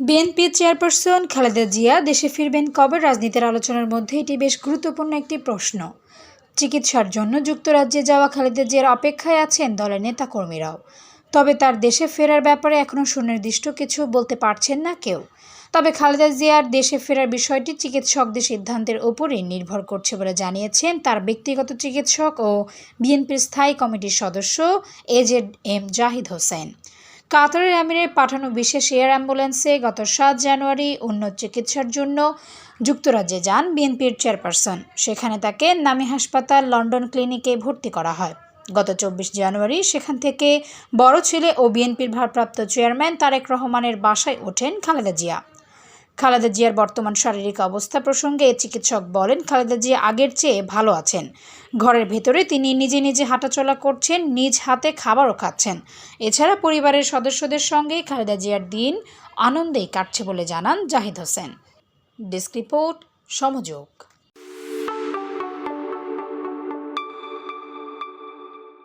BNP chairperson Khaleda Zia দেশে ফিরবেন কবে রাজনীতির আলোচনার মধ্যে এটি বেশ গুরুত্বপূর্ণ একটি প্রশ্ন। চিকিৎসার জন্য যুক্তরাজ্যে যাওয়া খালেদা জিয়ার অপেক্ষায় আছেন দলের নেতাকর্মীরাও। তবে তার দেশে ফেরার ব্যাপারে এখনও সুনির্দিষ্ট কিছু বলতে পারছেন না কেউ। তবে খালেদা জিয়ার দেশে ফেরার বিষয়টি চিকিৎসকদের সিদ্ধান্তের ওপরই নির্ভর করছে বলে জানিয়েছেন তার ব্যক্তিগত চিকিৎসক ও বিএনপির স্থায়ী কমিটির সদস্য এজেড এম জাহিদ হোসেন। কাতারের আমিরের পাঠানো বিশেষ এয়ার অ্যাম্বুলেন্সে গত সাত জানুয়ারি উন্নত চিকিৎসার জন্য যুক্তরাজ্যে যান বিএনপির চেয়ারপারসন। সেখানে তাকে নামি হাসপাতাল লন্ডন ক্লিনিকে ভর্তি করা হয়। গত চব্বিশ জানুয়ারি সেখান থেকে বড় ছেলে ও বিএনপির ভারপ্রাপ্ত চেয়ারম্যান তারেক রহমানের বাসায় ওঠেন খালেদা জিয়া। খালেদা জিয়ার বর্তমান শারীরিক অবস্থা প্রসঙ্গে চিকিৎসক বলেন, খালেদা জিয়া আগের চেয়ে ভালো আছেন। ঘরের ভেতরে তিনি নিজে নিজে হাঁটাচলা করছেন, নিজ হাতে খাবারও খাচ্ছেন। এছাড়া পরিবারের সদস্যদের সঙ্গে খালেদা জিয়ার দিন আনন্দেই কাটছে বলে জানান জাহিদ হোসেন। Desk report সমযোগ।